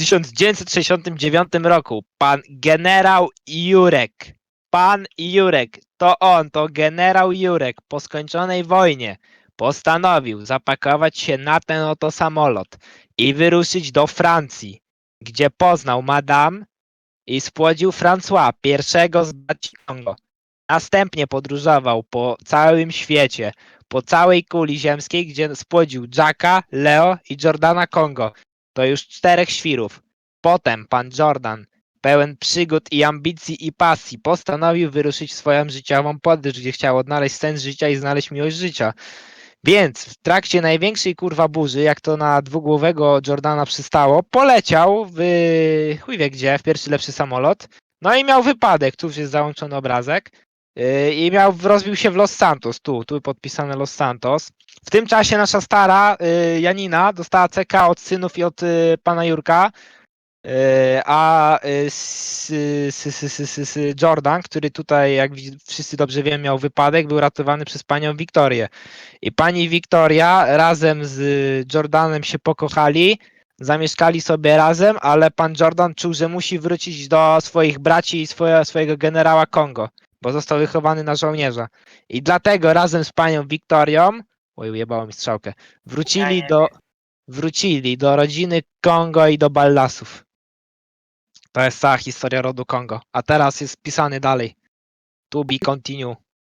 1969 roku pan generał Jurek, pan Jurek, to on, to generał Jurek po skończonej wojnie postanowił zapakować się na ten oto samolot i wyruszyć do Francji, gdzie poznał Madame i spłodził François, pierwszego z braci Kongo. Następnie podróżował po całym świecie, po całej kuli ziemskiej, gdzie spłodził Jacka, Leo i Jordana Kongo. To już czterech świrów. Potem pan Jordan, pełen przygód i ambicji i pasji, postanowił wyruszyć w swoją życiową podróż, gdzie chciał odnaleźć sens życia i znaleźć miłość życia. Więc w trakcie największej kurwa burzy, jak to na dwugłowego Jordana przystało, poleciał w chuj wie gdzie, w pierwszy lepszy samolot. No i miał wypadek, tu już jest załączony obrazek. Yy, I miał, rozbił się w Los Santos, tu, tu podpisane Los Santos. W tym czasie nasza stara y, Janina dostała CK od synów i od y, pana Jurka, a Jordan, który tutaj, jak wszyscy dobrze wiemy, miał wypadek, był ratowany przez panią Wiktorię. I pani Wiktoria razem z Jordanem się pokochali, zamieszkali sobie razem, ale pan Jordan czuł, że musi wrócić do swoich braci i swoje, swojego generała Kongo, bo został wychowany na żołnierza. I dlatego razem z panią Wiktorią, oj, ujebało mi strzałkę, wrócili do, wrócili do rodziny Kongo i do Ballasów. To jest cała historia rodu Kongo. A teraz jest pisany dalej. To be continue.